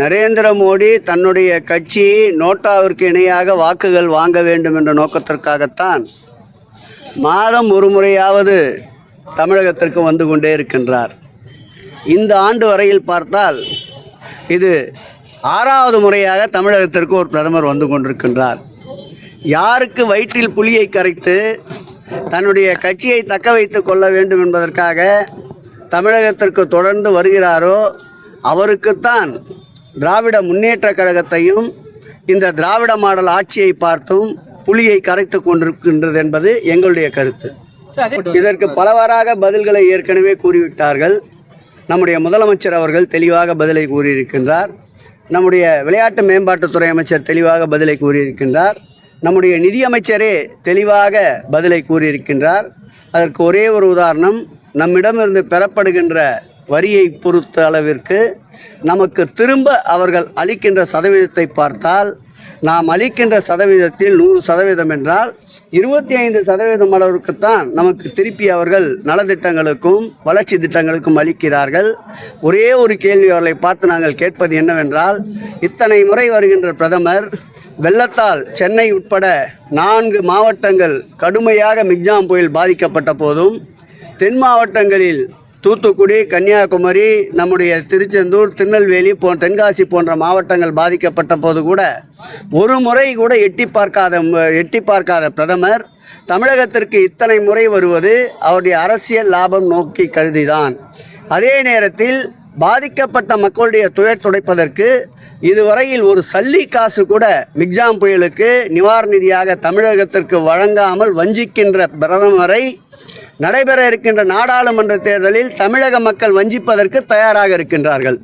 நரேந்திர மோடி தன்னுடைய கட்சி நோட்டாவிற்கு இணையாக வாக்குகள் வாங்க வேண்டும் என்ற நோக்கத்திற்காகத்தான் மாதம் ஒரு முறையாவது தமிழகத்திற்கு வந்து கொண்டே இருக்கின்றார். இந்த ஆண்டு வரையில் பார்த்தால் இது ஆறாவது முறையாக தமிழகத்திற்கு ஒரு பிரதமர் வந்து கொண்டிருக்கின்றார். யாருக்கு வயிற்றில் புலியை கரைத்து தன்னுடைய கட்சியை தக்க வைத்து கொள்ள வேண்டும் என்பதற்காக தமிழகத்திற்கு தொடர்ந்து வருகிறாரோ அவருக்குத்தான் திராவிட முன்னேற்ற கழகத்தையும் இந்த திராவிட மாடல் ஆட்சியை பார்த்தும் புலியை கரைத்து கொண்டிருக்கின்றது என்பது எங்களுடைய கருத்து. இதற்கு பலவாறாக பதில்களை ஏற்கனவே கூறிவிட்டார்கள். நம்முடைய முதலமைச்சர் அவர்கள் தெளிவாக பதிலை கூறியிருக்கின்றார். நம்முடைய விளையாட்டு மேம்பாட்டுத்துறை அமைச்சர் தெளிவாக பதிலை கூறியிருக்கின்றார். நம்முடைய நிதியமைச்சரே தெளிவாக பதிலை கூறியிருக்கின்றார். அதற்கு ஒரே ஒரு உதாரணம் நம்மிடமிருந்து பெறப்படுகின்ற வரியை பொறுத்த அளவிற்கு நமக்கு திரும்ப அவர்கள் அளிக்கின்ற சதவீதத்தை பார்த்தால் நாம் அளிக்கின்ற சதவீதத்தில் நூறு சதவீதம் என்றால் இருபத்தி ஐந்து சதவீதம் அளவிற்குத்தான் நமக்கு திருப்பி அவர்கள் நலத்திட்டங்களுக்கும் வளர்ச்சி திட்டங்களுக்கும் அளிக்கிறார்கள். ஒரே ஒரு கேள்வி அவர்களை பார்த்து நாங்கள் கேட்பது என்னவென்றால் இத்தனை முறை வருகின்ற பிரதமர் வெள்ளத்தால் சென்னை உட்பட நான்கு மாவட்டங்கள் கடுமையாக மிக்ஜாம் புயல் பாதிக்கப்பட்ட போதும் தென் மாவட்டங்களில் தூத்துக்குடி கன்னியாகுமரி நம்முடைய திருச்செந்தூர் திருநெல்வேலி போ தென்காசி போன்ற மாவட்டங்கள் பாதிக்கப்பட்ட போது கூட ஒரு முறை கூட எட்டி பார்க்காத எட்டி பார்க்காத பிரதமர் தமிழகத்திற்கு இத்தனை முறை வருவது அவருடைய அரசியல் லாபம் நோக்கி கருதிதான். அதே நேரத்தில் பாதிக்கப்பட்ட மக்களுடைய துயர் துடைப்பதற்கு இதுவரையில் ஒரு சல்லி காசு கூட மிக்ஜாம் புயலுக்கு நிவாரண நிதியாக தமிழகத்திற்கு வழங்காமல் வஞ்சிக்கின்ற பிரதமரை நடைபெற இருக்கின்ற நாடாளுமன்ற தேர்தலில் தமிழக மக்கள் வஞ்சிப்பதற்கு தயாராக இருக்கின்றார்கள்.